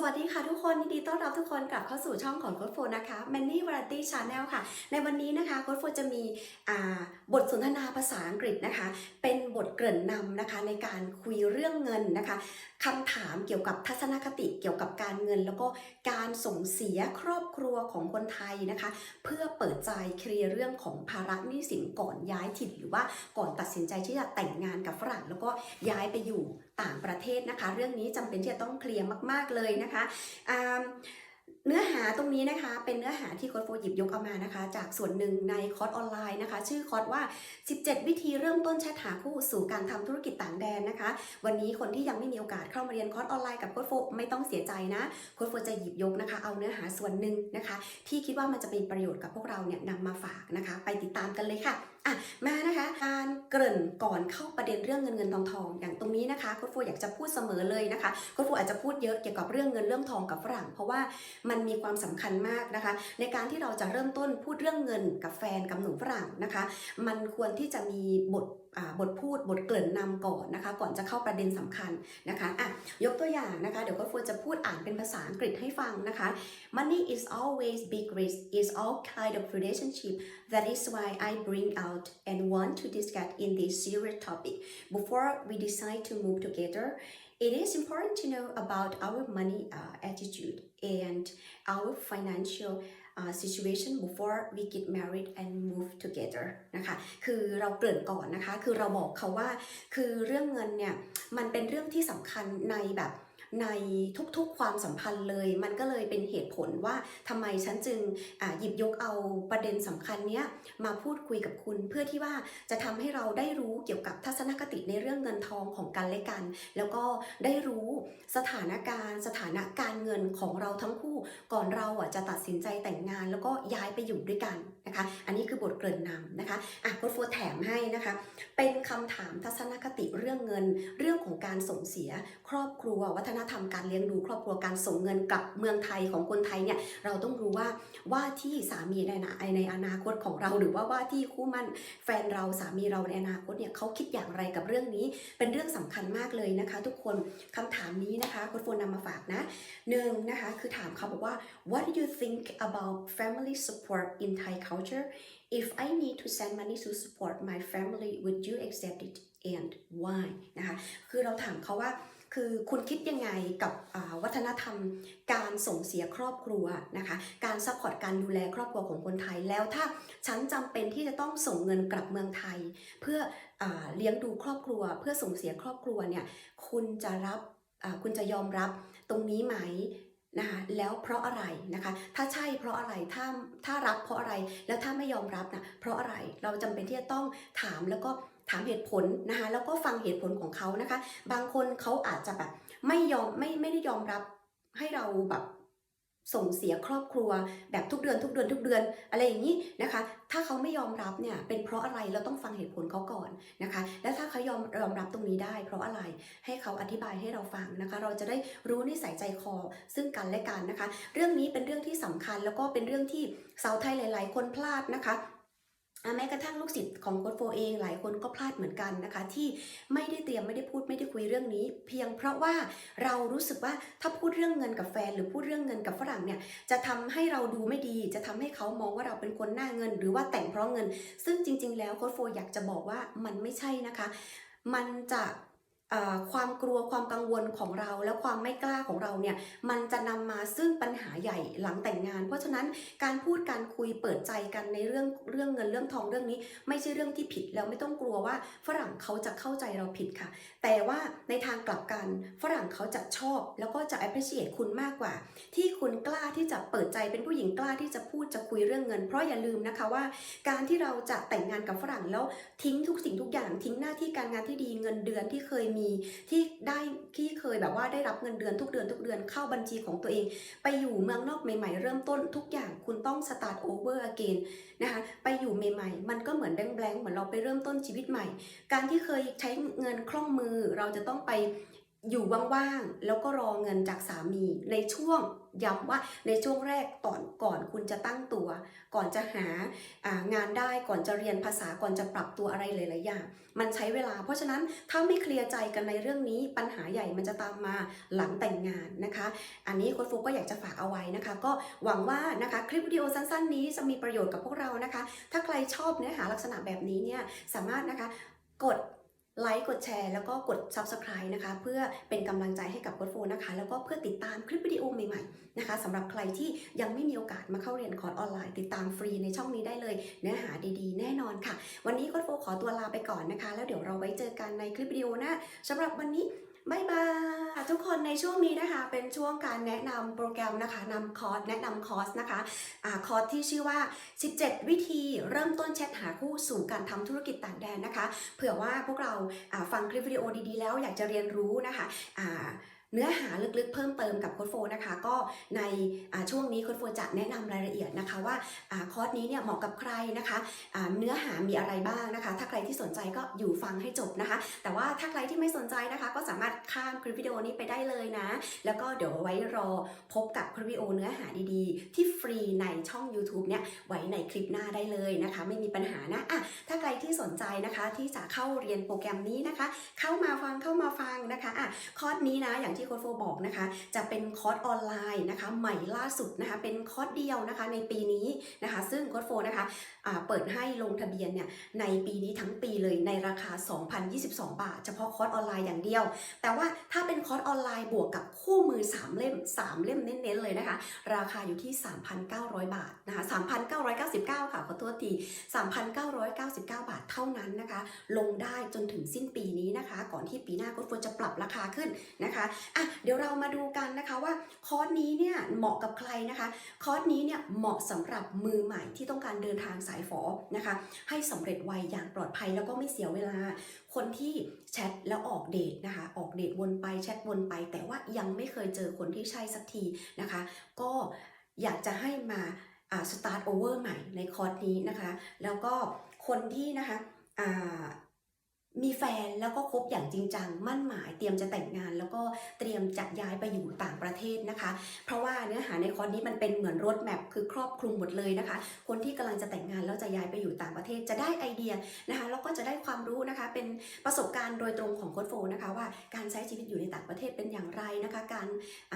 สวัสดีค่ะทุกคนยินดีต้อนรับทุกคนกลับเข้าสู่ช่องของโค้ดโฟนะคะ Manny Variety Channel ค่ะ ในวันนี้นะคะโค้ดโฟจะมีบทสนทนาภาษาอังกฤษนะคะ เป็นบทเกริ่นนำนะคะในการคุยเรื่องเงินนะคะคำถามเกี่ยวกับทัศนคติเกี่ยวกับการเงิน แล้วก็การส่งเสียครอบครัวของคนไทยนะคะ เพื่อเปิดใจเคลียร์เรื่องของภาระหนี้สินก่อนย้ายถิ่นหรือว่าก่อนตัดสินใจที่จะแต่งงานกับฝรั่งแล้วก็ย้ายไปอยู่ ต่างประเทศนะคะ เรื่องนี้จำเป็นที่จะต้องเคลียร์มาก ๆเลยนะคะเนื้อหาตรงนี้นะคะเป็นเนื้อหาที่โค้ดโฟหยิบยกเอามานะคะ จากส่วนหนึ่งในคอร์สออนไลน์นะคะ ชื่อคอร์สว่า 17 วิธีเริ่มต้นแชทหาคู่สู่การทำธุรกิจต่างแดนนะคะ วันนี้คนที่ยังไม่มีโอกาสเข้ามาเรียนคอร์สออนไลน์กับโค้ดโฟไม่ต้องเสียใจนะโค้ดโฟจะหยิบยกนะคะ เอาเนื้อหาส่วนหนึ่งนะคะ ที่คิดว่ามันจะเป็นประโยชน์กับพวกเราเนี่ยนำมาฝากนะคะ ไปติดตามกันเลยค่ะ อะมานะคะการเกริ่นก่อนเข้าประเด็นเรื่องเงินเงินทองทองอย่างตรงนี้นะคะโค้ดฟูอยากจะพูดเสมอเลยนะคะโค้ดฟูอาจจะพูดเยอะเกี่ยวกับเรื่องเงินเรื่องทองกับฝรั่ง เพราะว่ามันมีความสำคัญมากนะคะ ในการที่เราจะเริ่มต้นพูดเรื่องเงินกับแฟนกับหนุ่มฝรั่งนะคะ มันควรที่จะมีบท บทพูดบทเกริ่นนำก่อนนะคะ ก่อนจะเข้าประเด็นสำคัญนะคะอะยกตัวอย่างนะคะ เดี๋ยวก็ควจะพูดอ่านเป็นภาษาอังกฤษให้ฟังนะคะ money is always big risk is all kind of relationship that is why I bring out and want to discuss in this serious topic before we decide to move together it is important to know about our money uh, attitude and our financial uh, situation before we get married and move together นะคะ คือเราเกริ่นก่อนนะคะ คือเราบอกเขาว่า คือเรื่องเงินเนี่ย มันเป็นเรื่องที่สำคัญในแบบ ในทุกๆความสัมพันธ์เลย มันก็เลยเป็นเหตุผลว่าทำไมฉันจึงหยิบยกเอาประเด็นสำคัญเนี้ยมาพูดคุยกับคุณเพื่อที่ว่าจะทำให้เราได้รู้เกี่ยวกับทัศนคติในเรื่องเงินทองของกันและกัน แล้วก็ได้รู้สถานการณ์สถานะการเงินของเราทั้งคู่ ก่อนเราอะจะตัดสินใจแต่งงาน แล้วก็ย้ายไปอยู่ด้วยกัน นะคะ อันนี้คือบทเกริ่นนำนะคะอะโค้ดโฟร์แถมให้นะคะ เป็นคำถามทัศนคติเรื่องเงิน เรื่องของการส่งเสียครอบครัว วัฒนธรรมการเลี้ยงดูครอบครัวการส่งเงินกลับเมืองไทยของคนไทยเนี่ยเราต้องรู้ว่าว่าที่สามีในนาในอนาคตของเราหรือว่าว่าที่คู่มั่นแฟนเราสามีเราในอนาคตเนี่ยเขาคิดอย่างไรกับเรื่องนี้ เป็นเรื่องสำคัญมากเลยนะคะ ทุกคนคำถามนี้นะคะโค้ดโฟนนำมาฝากนะหนึ่งนะคะคือถามเขาบอกว่า what do you think about family support in Thai culture if I need to send money to support my family would you accept it and why นะคะ คือเราถามเขาว่า คือคุณคิดยังไงกับวัฒนธรรม การส่งเสียครอบครัวนะคะ การซัพพอร์ตการดูแลครอบครัวของคนไทย แล้วถ้าฉันจำเป็นที่จะต้องส่งเงินกลับเมืองไทย เพื่ออเลี้ยงดูครอบครัว เพื่อส่งเสียครอบครัวเนี่ย คุณจะรับคุณจะยอมรับตรงนี้ไหม นะคะแล้วเพราะอะไรนะคะ ถ้าใช่เพราะอะไรถ้าถ้ารับเพราะอะไรแล้วถ้าไม่ยอมรับนะเพราะอะไรเราจำเป็นที่จะต้องถามแล้วก็ถามเหตุผลนะคะแล้วก็ฟังเหตุผลของเขานะคะ บางคนเขาอาจจะแบบไม่ยอมไม่ไม่ได้ยอมรับให้เราแบบ ส่งเสียครอบครัว แบบทุกเดือนทุกเดือนทุกเดือน อะไรอย่างนี้นะคะ ถ้าเขาไม่ยอมรับเนี่ยเป็นเพราะอะไรเราต้องฟังเหตุผลเขาก่อนนะคะ แล้วถ้าเขายอมยอมรับตรงนี้ได้ เพราะอะไรให้เขาอธิบายให้เราฟังนะคะ เราจะได้รู้นิสัยใจคอซึ่งกันและกันนะคะ เรื่องนี้เป็นเรื่องที่สำคัญแล้วก็เป็นเรื่องที่สาวไทยหลาย ๆ คนพลาดนะคะ แม้กระทั่งลูกศิษย์ของโค้ดโฟเองหลายคนก็พลาดเหมือนกันนะคะ ที่ไม่ได้เตรียมไม่ได้พูดไม่ได้คุยเรื่องนี้ เพียงเพราะว่าเรารู้สึกว่าถ้าพูดเรื่องเงินกับแฟน หรือพูดเรื่องเงินกับฝรั่งเนี่ยจะทำให้เราดูไม่ดี จะทำให้เขามองว่าเราเป็นคนหน้าเงิน หรือว่าแต่งเพราะเงิน ซึ่งจริง ๆ แล้วโค้ดโฟอยากจะบอกว่ามันไม่ใช่นะคะ มันจะ ความกลัวความกังวลของเราและความไม่กล้าของเราเนี่ยมันจะนำมาซึ่งปัญหาใหญ่หลังแต่งงาน เพราะฉะนั้นการพูดการคุยเปิดใจกันในเรื่องเรื่องเงินเรื่องทองเรื่องนี้ ไม่ใช่เรื่องที่ผิดแล้วไม่ต้องกลัวว่าฝรั่งเขาจะเข้าใจเราผิดค่ะ แต่ว่าในทางกลับกันฝรั่งเขาจะชอบ แล้วก็จะ appreciate คุณมากกว่า ที่คุณกล้าที่จะเปิดใจเป็นผู้หญิงกล้าที่จะพูดจะคุยเรื่องเงิน เพราะอย่าลืมนะคะว่า การที่เราจะแต่งงานกับฝรั่งแล้วทิ้งทุกสิ่งทุกอย่างทิ้งหน้าที่การงานที่ดีเงินเดือนที่เคยมีที่ได้ที่เคยแบบว่าได้รับเงินเดือนทุกเดือนทุกเดือนเข้าบัญชีของตัวเอง ไปอยู่เมืองนอกใหม่ ๆ เริ่มต้นทุกอย่างคุณต้อง start over again นะคะไปอยู่ใหม่ ๆ มันก็เหมือนแบงค์ๆเหมือนเราไปเริ่มต้นชีวิตใหม่ การที่เคยใช้เงินคล่องมือเราจะต้องไป อยู่ว่างๆ แล้วก็รอเงินจากสามีในช่วงย้ำว่าในช่วงแรกก่อนก่อนคุณจะตั้งตัว ก่อนจะหาางานได้ก่อนจะเรียนภาษาก่อนจะปรับตัวอะไรหลายๆอย่าง มันใช้เวลา เพราะฉะนั้นถ้าไม่เคลียร์ใจกันในเรื่องนี้ปัญหาใหญ่มันจะตามมาหลังแต่งงานนะคะ อันนี้โค้ชฟุกก็อยากจะฝากเอาไว้นะคะ ก็หวังว่านะคะคลิปวิดีโอสั้นๆ นี้จะมีประโยชน์กับพวกเรานะคะ ถ้าใครชอบเนื้อหาลักษณะแบบนี้เนี่ยสามารถนะคะกด ไลค์กดแชร์แล้วก็กด Subscribe นะคะ เพื่อเป็นกำลังใจให้กับโค้ดโฟนะคะ แล้วก็เพื่อติดตามคลิปวิดีโอใหม่ๆนะคะสำหรับใครที่ยังไม่มีโอกาสมาเข้าเรียนคอร์สออนไลน์ ติดตามฟรีในช่องนี้ได้เลย เนื้อหาดีๆ แน่นอนค่ะ วันนี้โค้ดโฟขอตัวลาไปก่อนนะคะ แล้วเดี๋ยวเราไว้เจอกันในคลิปวิดีโอหน้าสำหรับวันนี้บ๊ายบายทุกคนในช่วงนี้นะคะเป็นช่วงการแนะนำโปรแกรมนะคะนำคอร์สแนะนำคอร์สนะคะอะคอร์สที่ชื่อว่า 17 วิธีเริ่มต้นแชทหาคู่สู่การทำธุรกิจต่างแดนนะคะ เผื่อว่าพวกเราฟังคลิปวิดีโอดีๆแล้วอยากจะเรียนรู้นะคะะ เนื้อหาลึกๆเพิ่มเติมกับโค้ดโฟนะคะ ก็ในช่วงนี้โค้ดโฟจะแนะนำรายละเอียดนะคะว่าอคอร์สนี้เนี่ยเหมาะกับใครนะคะเนื้อหามีอะไรบ้างนะคะ ถ้าใครที่สนใจก็อยู่ฟังให้จบนะคะ แต่ว่าถ้าใครที่ไม่สนใจนะคะ ก็สามารถข้ามคลิปวิดีโอนี้ไปได้เลยนะ แล้วก็เดี๋ยวไว้รอพบกับคลิปวิดีโอเนื้อหาดีๆ ที่ฟรีในช่อง YouTube เนี่ยไว้ในคลิปหน้าได้เลยนะคะ ไม่มีปัญหานะอะถ้าใครที่สนใจนะคะที่จะเข้าเรียนโปรแกรมนี้นะคะ เข้ามาฟังเข้ามาฟังนะคะอะคอร์สนี้นะอย่างที่โค้ชโฟบอกนะคะ จะเป็นคอร์สออนไลน์นะคะใหม่ล่าสุดนะคะ เป็นคอร์สเดียวนะคะในปีนี้นะคะ ซึ่งโค้ชโฟนะคะเปิดให้ลงทะเบียนเนี่ยในปีนี้ทั้งปีเลยในราคา 2,022 บาท เฉพาะคอร์สออนไลน์อย่างเดียว แต่ว่าถ้าเป็นคอร์สออนไลน์บวกกับคู่มือ 3 เล่ม 3 เล่มเน้นๆเลยนะคะ ราคาอยู่ที่ 3,900 บาทนะคะ 3,999 ค่ะขอโทษที 3,999 บาทเท่านั้นนะคะ ลงได้จนถึงสิ้นปีนี้นะคะ ก่อนที่ปีหน้าก็ควรจะปรับราคาขึ้นนะคะอะเดี๋ยวเรามาดูกันนะคะว่าคอร์สนี้เนี่ยเหมาะกับใครนะคะ คอร์สนี้เนี่ยเหมาะสำหรับมือใหม่ที่ต้องการเดินทางสายฝอนะคะ ให้สำเร็จไวอย่างปลอดภัยแล้วก็ไม่เสียเวลา คนที่แชทแล้วออกเดทนะคะ ออกเดทวนไปแชทวนไป แต่ว่ายังไม่เคยเจอคนที่ใช่สักทีนะคะ ก็อยากจะให้มาอ่า start over ใหม่ในคอร์สนี้นะคะ แล้วก็คนที่นะคะ มีแฟนแล้วก็คบอย่างจริงจังมั่นหมายเตรียมจะแต่งงาน แล้วก็เตรียมจะย้ายไปอยู่ต่างประเทศนะคะ เพราะว่าเนื้อหาในคอร์สนี้มันเป็นเหมือนรถแมพคือครอบคลุมหมดเลยนะคะ คนที่กำลังจะแต่งงานแล้วจะย้ายไปอยู่ต่างประเทศจะได้ไอเดียนะคะแล้วก็จะได้ความรู้นะคะ เป็นประสบการณ์โดยตรงของโค้ชโฟนะคะว่าการใช้ชีวิตอยู่ในต่างประเทศเป็นอย่างไรนะคะ การ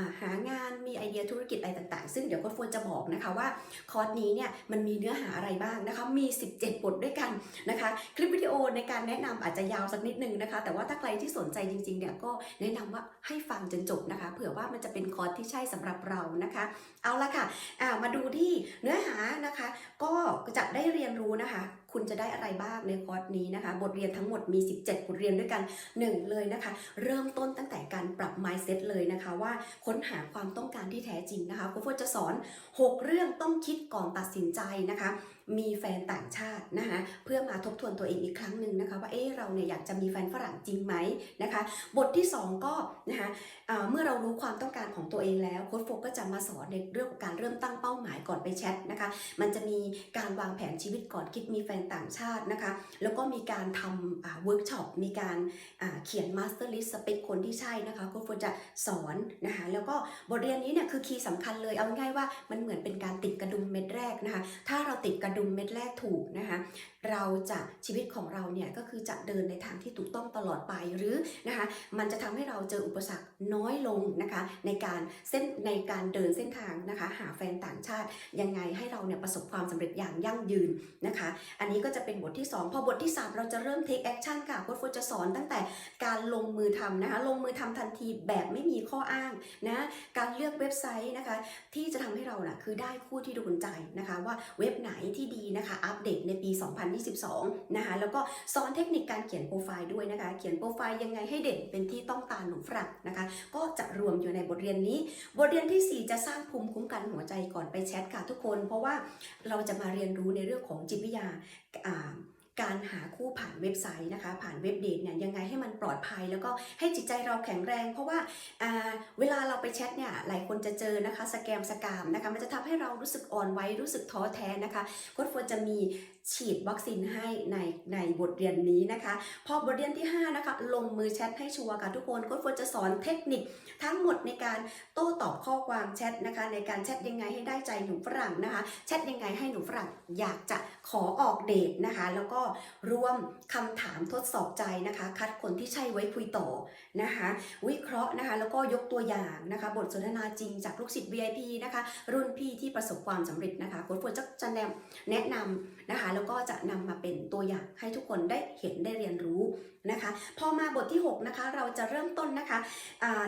าหางานมีไอเดียธุรกิจอะไรต่างๆ ซึ่งเดี๋ยวโค้ชโฟจะบอกนะคะว่าคอร์สนี้เนี่ยมันมีเนื้อหาอะไรบ้างนะคะมี 17 บทด้วยกันนะคะ คลิปวิดีโอในการแนะนำอาจจะยาวสักนิดนึงนะคะ แต่ว่าถ้าใครที่สนใจจริงๆเนี่ยก็แนะนำว่าให้ฟังจนจบนะคะ เผื่อว่ามันจะเป็นคอร์สที่ใช่สำหรับเรานะคะ เอาละค่ะอ่ามาดูที่เนื้อหานะคะ ก็จะได้เรียนรู้นะคะคุณจะได้อะไรบ้างในคอร์สนี้นะคะ บทเรียนทั้งหมดมี 17 บทเรียนด้วยกัน 1 เลยนะคะ เริ่มต้นตั้งแต่การปรับ mindset เลยนะคะ ว่าค้นหาความต้องการที่แท้จริงนะคะครูฟจะสอน 6 เรื่องต้องคิดก่อนตัดสินใจนะคะ มีแฟนต่างชาตินะคะเพื่อมาทบทวนตัวเองอีกครั้งหนึ่งนะคะว่าเอ๊เราเนี่ยอยากจะมีแฟนฝรั่งจริงไหมนะคะ บทที่ 2 ก็นะคะเมื่อเรารู้ความต้องการของตัวเองแล้วโค้ชโฟก็จะมาสอนในเรื่องของการเริ่มตั้งเป้าหมายก่อนไปแชทนะคะ มันจะมีการวางแผนชีวิตก่อนคิดมีแฟนต่างชาตินะคะ แล้วก็มีการทำเวิร์กช็อปมีการอาเขียนมาสเตอร์ลิสสเปคคนที่ใช่นะคะโค้ชโฟจะสอนนะคะแล้วก็บทเรียนนี้เนี่ยคือคีย์สำคัญเลยเอาง่ายว่ามันเหมือนเป็นการติดกระดุมเม็ดแรกนะคะถ้าเราติดกระดุมเม็ดแรกถูกนะคะ เราจะชีวิตของเราเนี่ยก็คือจะเดินในทางที่ถูกต้องตลอดไปหรือนะคะมันจะทำให้เราเจออุปสรรคน้อยลงนะคะในการเส้นในการเดินเส้นทางนะคะ หาแฟนต่างชาติยังไงให้เราเนี่ยประสบความสำเร็จอย่างยั่งยืนนะคะ อันนี้ก็จะเป็นบทที่ 2 พอบทที่ 3 เราจะเริ่ม take action ค่ะโค้ชโฟจะสอนตั้งแต่การลงมือทำนะคะลงมือทำทันทีแบบไม่มีข้ออ้างนะการเลือกเว็บไซต์นะคะที่จะทำให้เรานะ่ะคือได้คู่ที่โดนใจนะคะว่าเว็บไหนที่ดีนะคะอัปเดตในปี2022 นะคะแล้วก็สอนเทคนิคการเขียนโปรไฟล์ด้วยนะคะ เขียนโปรไฟล์ยังไงให้เด่นเป็นที่ต้องตาหนุ่มฝรั่งนะคะ ก็จะรวมอยู่ในบทเรียนนี้ บทเรียนทีสี่ 4 จะสร้างภูมิคุ้มกันหัวใจก่อนไปแชทค่ะทุกคน เพราะว่าเราจะมาเรียนรู้ในเรื่องของจิตวิทยาการหาคู่ผ่านเว็บไซต์นะคะ ผ่านเว็บเดทเนี่ยยังไงให้มันปลอดภัย แล้วก็ให้จิตใจเราแข็งแรง เพราะว่าาเวลาเราไปแชทเนี่ยหลายคนจะเจอนะคะสแกมสกามนะคะมันจะทำให้เรารู้สึกอ่อนไหวรู้สึกท้อแท้นะคะโค้ชโฟจะมีฉีดวัคซีนให้ในในบทเรียนนี้นะคะ พอบทเรียนที่ 5 นะคะ ลงมือแชทให้ชัวร์ค่ะทุกคนโค้ชโฟจะสอนเทคนิคทั้งหมดในการโต้ตอบข้อความแชทนะคะ ในการแชทยังไงให้ได้ใจหนุ่มฝรั่งนะคะ แชทยังไงให้หนุ่มฝรั่งอยากจะขอออกเดทนะคะ แล้วก็รวมคำถามทดสอบใจนะคะ คัดคนที่ใช่ไว้คุยต่อนะคะ วิเคราะห์นะคะ แล้วก็ยกตัวอย่างนะคะ บทสนทนาจริงจากลูกศิษย์ VIP นะคะ รุ่นพี่ที่ประสบความสำเร็จนะคะโค้ชโฟจะจะแนะนำนะคะแล้วก็จะนำมาเป็นตัวอย่างให้ทุกคนได้เห็นได้เรียนรู้นะคะ พอมาบทที่ 6 นะคะ เราจะเริ่มต้นนะคะ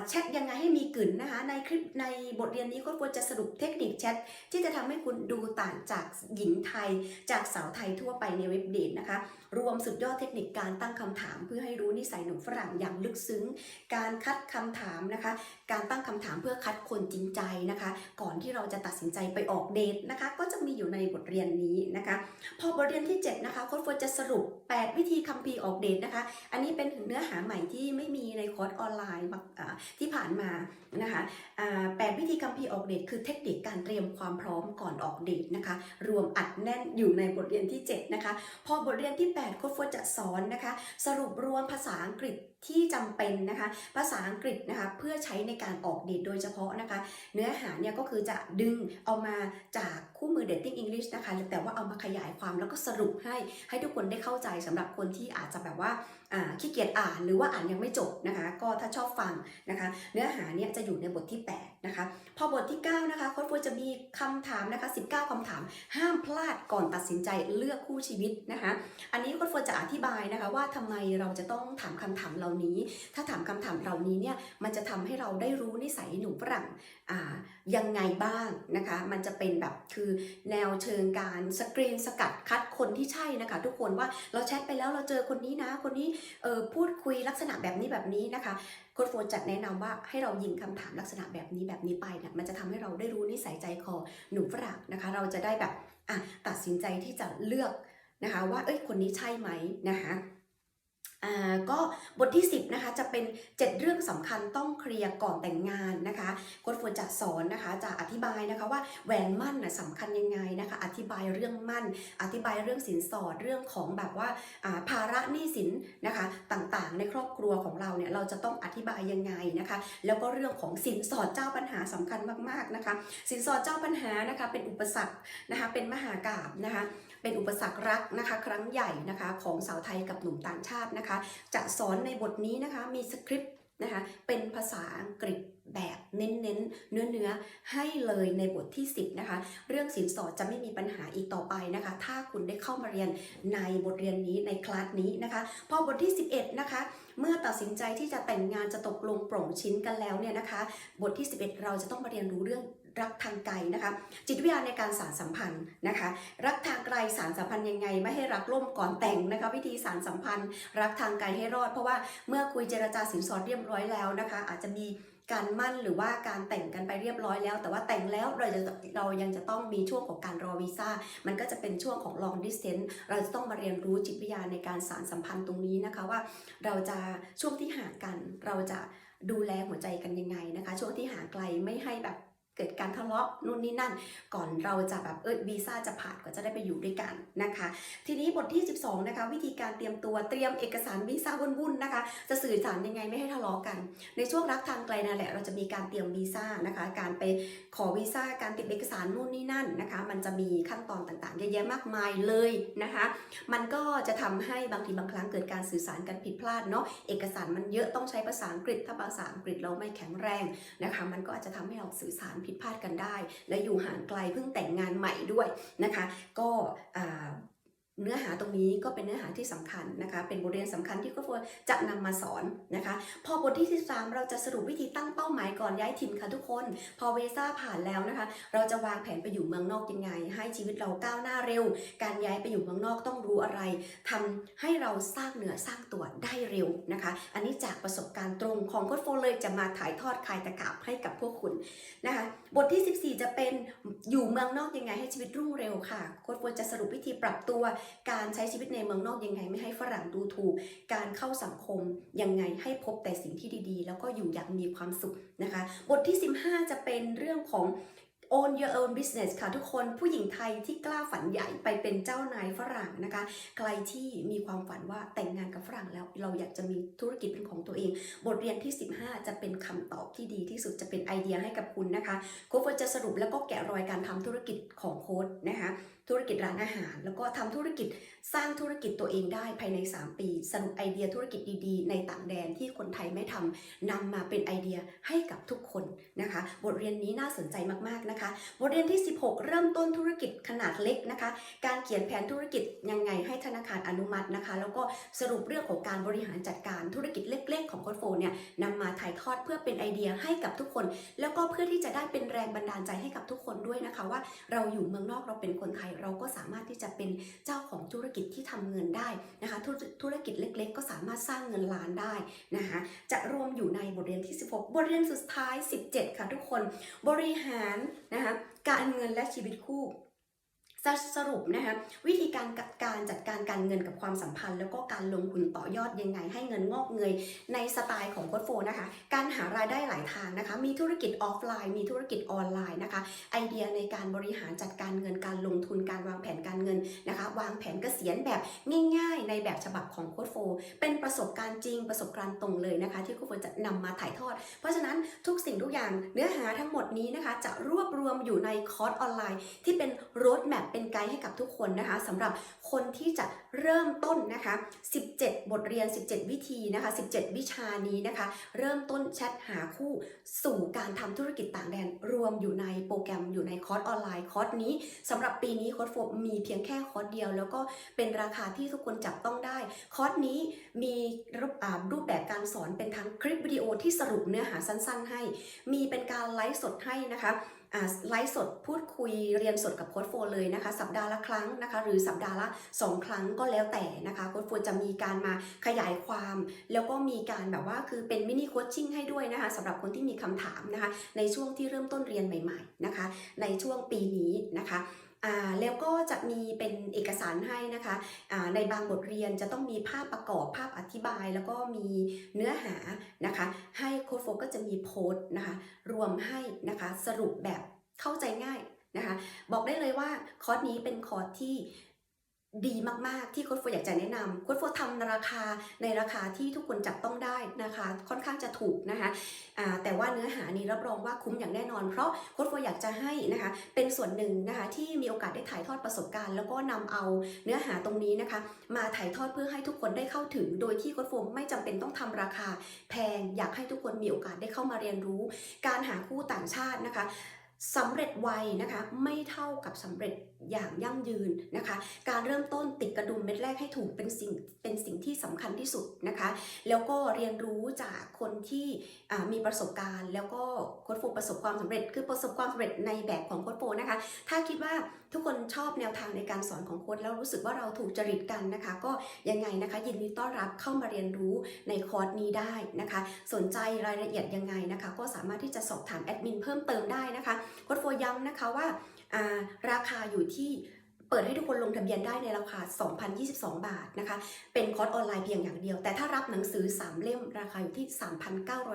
แชทยังไงให้มีกลิ่นนะคะ ในคลิปในบทเรียนนี้โค้ชโฟจะสรุปเทคนิคแชทที่จะทำให้คุณดูต่างจากหญิงไทย จากสาวไทยทั่วไปในเว็บเดทนะคะ รวมสุดยอดเทคนิคการตั้งคำถาม เพื่อให้รู้นิสัยหนุ่มฝรั่งอย่างลึกซึ้ง การคัดคำถามนะคะ การตั้งคำถามเพื่อคัดคนจริงใจนะคะ ก่อนที่เราจะตัดสินใจไปออกเดทนะคะ ก็จะมีอยู่ในบทเรียนนี้นะคะ พอบทเรียนที่ 7 นะคะโค้ชโฟร์จะสรุป 8 วิธีคัมภีร์ออกเดทนะคะ อันนี้เป็นเนื้อหาใหม่ที่ไม่มีในคอร์สออนไลน์ที่ผ่านมานะคะแปดวิธีคัมภีร์ออกเดทคือเทคนิคการเตรียมความพร้อมก่อนออกเดทนะคะ รวมอัดแน่นอยู่ในบทเรียนที่ 7 นะคะ พอบทเรียนที่ 8โค้ดฟร์จะสอนนะคะ สรุปรวมภาษาอังกฤษ ที่จำเป็นนะคะภาษาอังกฤษนะคะเพื่อใช้ในการออกเดทโดยเฉพาะนะคะ เนื้อหาเนี่ยก็คือจะดึงเอามาจากคู่มือ Dating English นะคะแต่ว่าเอามาขยายความแล้วก็สรุปให้ให้ทุกคนได้เข้าใจสำหรับคนที่อาจจะแบบว่าขี้เกียจอ่านหรือว่าอ่านยังไม่จบนะคะก็ถ้าชอบฟังนะคะเนื้อหาเนี่ยจะอยู่ในบทที่ 8 นะคะ พอบทที่ 9 นะคะโค้ชฟูจะมีคำถามนะคะ 19คำถาม ห้ามพลาดก่อนตัดสินใจเลือกคู่ชีวิตนะคะ อันนี้โค้ชฟูจะอธิบายนะคะว่าทำไมเราจะต้องถามคำถามเหล่านี้ ถ้าถามคำถามเหล่านี้เนี่ยมันจะทำให้เราได้รู้นิสัยหนุ่มฝรั่งอ่ายังไงบ้างนะคะ มันจะเป็นแบบคือแนวเชิงการสกรีนสกัดคัดคนที่ใช่นะคะ ทุกคนว่าเราแชทไปแล้วเราเจอคนนี้นะ คนนี้เออพูดคุยลักษณะแบบนี้แบบนี้นะคะโค้ชโฟนจัดแนะนำว่าให้เรายิงคำถามลักษณะแบบนี้แบบนี้ไปเนี่ยมันจะทำให้เราได้รู้นิสัยใจคอหนุ่มฝรั่งนะคะ เราจะได้แบบอะตัดสินใจที่จะเลือกนะคะ ว่าเอ้ยคนนี้ใช่ไหมนะคะ ก็บทที่ 10นะคะจะเป็น 7 เรื่องสำคัญต้องเคลียร์ก่อนแต่งงานนะคะโค้ชฝนจะสอนนะคะจะอธิบายนะคะว่าแหวนมั่นนะสำคัญยังไงนะคะอธิบายเรื่องมั่น อธิบายเรื่องสินสอดเรื่องของแบบว่าภาระหนี้สินนะคะต่างๆ ในครอบครัวของเราเนี่ยเราจะต้องอธิบายยังไงนะคะ แล้วก็เรื่องของสินสอดเจ้าปัญหาสำคัญมากๆนะคะ สินสอดเจ้าปัญหานะคะเป็นอุปสรรคนะคะเป็นมหากาบนะคะ เป็นอุปสรรครักนะคะ ครั้งใหญ่นะคะของสาวไทยกับหนุ่มต่างชาตินะคะ จะสอนในบทนี้นะคะมีสคริปต์นะคะเป็นภาษาอังกฤษแบบเน้นๆเนื้อๆให้เลยในบทที่ 10นะคะเรื่องสินสอดจะไม่มีปัญหาอีกต่อไปนะคะ ถ้าคุณได้เข้ามาเรียนในบทเรียนนี้ในคลาสนี้นะคะ พอบทที่ 11นะคะเมื่อตัดสินใจที่จะแต่งงานจะตกลงโปร่งชิ้นกันแล้วเนี่ยนะคะ บทที่ 11 เราจะต้องมาเรียนรู้เรื่อง รักทางไกลนะคะ จิตวิทยาในการสารสัมพันธ์นะคะ รักทางไกลสารสัมพันธ์ยังไง ไม่ให้รักล่มก่อนแต่งนะคะ วิธีสารสัมพันธ์ รักทางไกลให้รอด เพราะว่าเมื่อคุยเจรจาสินสอดเรียบร้อยแล้วนะคะ อาจจะมีการมั่นหรือว่าการแต่งกันไปเรียบร้อยแล้ว แต่ว่าแต่งแล้วเราจะเรายังจะต้องมีช่วงของการรอวีซ่า มันก็จะเป็นช่วงของ long distance เราจะต้องมาเรียนรู้จิตวิทยาในการสารสัมพันธ์ตรงนี้นะคะว่า เราจะช่วงที่ห่างกัน เราจะดูแลหัวใจกันยังไงนะคะ ช่วงที่ห่างไกลไม่ให้แบบ เกิดการทะเลาะนู่นนี่นั่น ก่อนเราจะแบบเออวีซ่าจะผ่านก็จะได้ไปอยู่ด้วยกันนะคะ ทีนี้บทที่ 12 นะคะ วิธีการเตรียมตัวเตรียมเอกสารวีซ่าวุ่นๆนะคะ จะสื่อสารยังไงไม่ให้ทะเลาะกัน ในช่วงรักทางไกลนั่นแหละเราจะมีการเตรียมวีซ่านะคะ การไปขอวีซ่าการติดเอกสารนู่นนี่นั่นนะคะ มันจะมีขั้นตอนต่างๆเยอะแยะมากมายเลยนะคะ มันก็จะทำให้บางทีบางครั้งเกิดการสื่อสารกันผิดพลาดเนาะเอกสารมันเยอะต้องใช้ภาษาอังกฤษถ้าภาษาอังกฤษเราไม่แข็งแรงนะคะ มันก็อาจจะทำให้เราสื่อสารผิดพลาดกันได้ และอยู่ห่างไกลเพิ่งแต่งงานใหม่ด้วยนะคะ ก็ เนื้อหาตรงนี้ก็เป็นเนื้อหาที่สำคัญนะคะ เป็นบทเรียนสำคัญที่ครอบครัวจะนำมาสอนนะคะ พอบทที่ 13 เราจะสรุปวิธีตั้งเป้าหมายก่อนย้ายถิ่นค่ะทุกคน พอเวซ่าผ่านแล้วนะคะ เราจะวางแผนไปอยู่เมืองนอกยังไง ให้ชีวิตเราก้าวหน้าเร็ว การย้ายไปอยู่เมืองนอกต้องรู้อะไรทำให้เราสร้างเนื้อสร้างตัวได้เร็วนะคะ อันนี้จากประสบการณ์ตรงของโค้ชโฟเลยจะมาถ่ายทอดคายตะกาบให้กับพวกคุณนะคะ บทที่ 14 จะเป็นอยู่เมืองนอกยังไงให้ชีวิตรุ่งเร็วค่ะโค้ชโฟจะสรุปวิธีปรับตัวการใช้ชีวิตในเมืองนอกยังไงไม่ให้ฝรั่งดูถูก การเข้าสังคมยังไงให้พบแต่สิ่งที่ดีๆ แล้วก็อยู่อย่างมีความสุขนะคะ บทที่ 15 จะเป็นเรื่องของ own your own business ค่ะทุกคนผู้หญิงไทยที่กล้าฝันใหญ่ไปเป็นเจ้านายฝรั่งนะคะ ใครที่มีความฝันว่าแต่งงานกับฝรั่งแล้ว เราอยากจะมีธุรกิจเป็นของตัวเอง บทเรียนที่ 15 จะเป็นคำตอบที่ดีที่สุดจะเป็นไอเดียให้กับคุณนะคะ โค้ชจะสรุปแล้วก็แกะรอยการทำธุรกิจของโค้ชนะคะธุรกิจร้านอาหาร แล้วก็ทำธุรกิจสร้างธุรกิจตัวเองได้ภายใน 3 ปี สรุปไอเดียธุรกิจดีๆ ในต่างแดนที่คนไทยไม่ทำนำมาเป็นไอเดียให้กับทุกคนนะคะ บทเรียนนี้น่าสนใจมากๆนะคะ บทเรียนที่ 16 เริ่มต้นธุรกิจขนาดเล็กนะคะ การเขียนแผนธุรกิจยังไงให้ธนาคารอนุมัตินะคะ แล้วก็สรุปเรื่องของการบริหารจัดการธุรกิจเล็ก ๆ ของโค้ดโฟเนี่ยนำมาถ่ายทอดเพื่อเป็นไอเดียให้กับทุกคน แล้วก็เพื่อที่จะได้เป็นแรงบันดาลใจให้กับทุกคนด้วยนะคะ ว่าเราอยู่เมืองนอกเราเป็นคนไทยเราก็สามารถที่จะเป็นเจ้าของธุรกิจที่ทำเงินได้นะคะธุรธุรกิจเล็ก ๆ ก็สามารถสร้างเงินล้านได้นะคะจะรวมอยู่ในบทเรียนที่ 16 บทเรียนสุดท้าย 17 ค่ะทุกคนบริหารนะคะการเงินและชีวิตคู่ สสรุปนะคะวิธีการการจัดการการเงินกับความสัมพันธ์ แล้วก็การลงทุนต่อยอดยังไง ให้เงินงอกเงยในสไตล์ของโค้ดโฟนะคะ การหารายได้หลายทางนะคะ มีธุรกิจออฟไลน์ มีธุรกิจออนไลน์นะคะ ไอเดียในการบริหารจัดการเงินการลงทุนการวางแผนการเงินนะคะ วางแผนเกษียณแบบง่ายๆ ในแบบฉบับของโค้ดโฟเป็นประสบการณ์จริงประสบการณ์ตรงเลยนะคะ ที่โคดโฟจะนำมาถ่ายทอด เพราะฉะนั้นทุกสิ่งทุกอย่างเนื้อหาทั้งหมดนี้นะคะ จะรวบรวมอยู่ในคอร์สออนไลน์ ที่เป็นโรดแมปเป็นไกด์ให้กับทุกคนนะคะสำหรับคนที่จะเริ่มต้นนะคะ 17 บทเรียน 17 วิธีนะคะ 17 วิชานี้นะคะ เริ่มต้นแชทหาคู่สู่การทำธุรกิจต่างแดน รวมอยู่ในโปรแกรมอยู่ในคอร์สออนไลน์คอร์สนี้สำหรับปีนี้โค้ดโฟมีเพียงแค่คอร์สเดียว แล้วก็เป็นราคาที่ทุกคนจับต้องได้ คอร์สนี้มีรูปแบบการสอนเป็นทั้งคลิปวิดีโอที่สรุปเนื้อหาสั้นๆ ให้ มีเป็นการไลฟ์สดให้นะคะไลฟ์สดพูดคุยเรียนสดกับโค้ดโฟเลยนะคะ สัปดาห์ละครั้งนะคะ หรือสัปดาห์ละ 2 ครั้งก็แล้วแต่นะคะโค้ดโฟจะมีการมาขยายความ แล้วก็มีการแบบว่าคือเป็นมินิโคชชิ่งให้ด้วยนะคะสำหรับคนที่มีคำถามนะคะ ในช่วงที่เริ่มต้นเรียนใหม่ ๆนะคะ ในช่วงปีนี้นะคะ แล้วก็จะมีเป็นเอกสารให้นะคะะในบางบทเรียนจะต้องมีภาพประกอบภาพอธิบาย แล้วก็มีเนื้อหานะคะ ให้โค้ดโฟก็จะมีโพสต์นะคะ รวมให้นะคะสรุปแบบเข้าใจง่ายนะคะ บอกได้เลยว่าคอร์สนี้เป็นคอร์สที่ ดีมากๆที่โค้ดโฟอยากจะแนะนำโค้ดโฟทำราคาในราคาที่ทุกคนจับต้องได้นะคะ ค่อนข้างจะถูกนะคะแต่ว่าเนื้อหานี้รับรองว่าคุ้มอย่างแน่นอน เพราะโค้ดโฟอยากจะให้นะคะ เป็นส่วนหนึ่งนะคะที่มีโอกาสได้ถ่ายทอดประสบการณ์ แล้วก็นำเอาเนื้อหาตรงนี้นะคะ มาถ่ายทอดเพื่อให้ทุกคนได้เข้าถึง โดยที่โค้ดโฟไม่จำเป็นต้องทำราคา แพงอยากให้ทุกคนมีโอกาสได้เข้ามาเรียนรู้ การหาคู่ต่างชาตินะคะ สำเร็จไวนะคะไม่เท่ากับสำเร็จอย่างยั่งยืนนะคะ การเริ่มต้นติดกระดุมเม็ดแรกให้ถูกเป็นสิ่งเป็นสิ่งที่สำคัญที่สุดนะคะ แล้วก็เรียนรู้จากคนที่มีประสบการณ์ แล้วก็โค้ดโฟประสบความสำเร็จคือประสบความสำเร็จในแบบของโค้ดโฟนะคะ ถ้าคิดว่า ทุกคนชอบแนวทางในการสอนของโค้ดแล้วรู้สึกว่าเราถูกจริตกันนะคะ ก็ยังไงนะคะ ยินดีต้อนรับเข้ามาเรียนรู้ในคอร์สนี้ได้นะคะ สนใจรายละเอียดยังไงนะคะ ก็สามารถที่จะสอบถามแอดมินเพิ่มเติมได้นะคะโค้ดโฟย้ำนะคะว่าอ่าราคาอยู่ที่ เปิดให้ทุกคนลงทะเบียนได้ในราคา 2,022 บาทนะคะ เป็นคอร์สออนไลน์เพียงอย่างเดียว แต่ถ้ารับหนังสือ 3 เล่มราคาอยู่ที่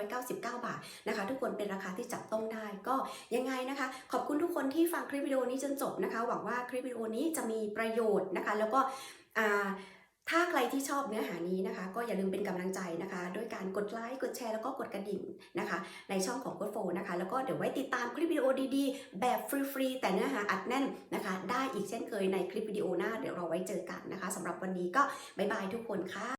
3,999 บาทนะคะ ทุกคนเป็นราคาที่จับต้องได้ก็ยังไงนะคะ ขอบคุณทุกคนที่ฟังคลิปวิดีโอนี้จนจบนะคะ หวังว่าคลิปวิดีโอนี้จะมีประโยชน์นะคะ แล้วก็อ่า ถ้าใครที่ชอบเนื้อหานี้นะคะ ก็อย่าลืมเป็นกำลังใจนะคะด้วยการกดไลค์กดแชร์แล้วก็กดกระดิ่งนะคะ ในช่องของโค้ดโฟนะคะ แล้วก็เดี๋ยวไว้ติดตามคลิปวิดีโอดีๆ แบบฟรีๆแต่เนื้อหาอัดแน่นนะคะ ได้อีกเช่นเคยในคลิปวิดีโอหน้าเดี๋ยวเราไว้เจอกันนะคะสำหรับวันนี้ก็บ๊ายบายทุกคนค่ะ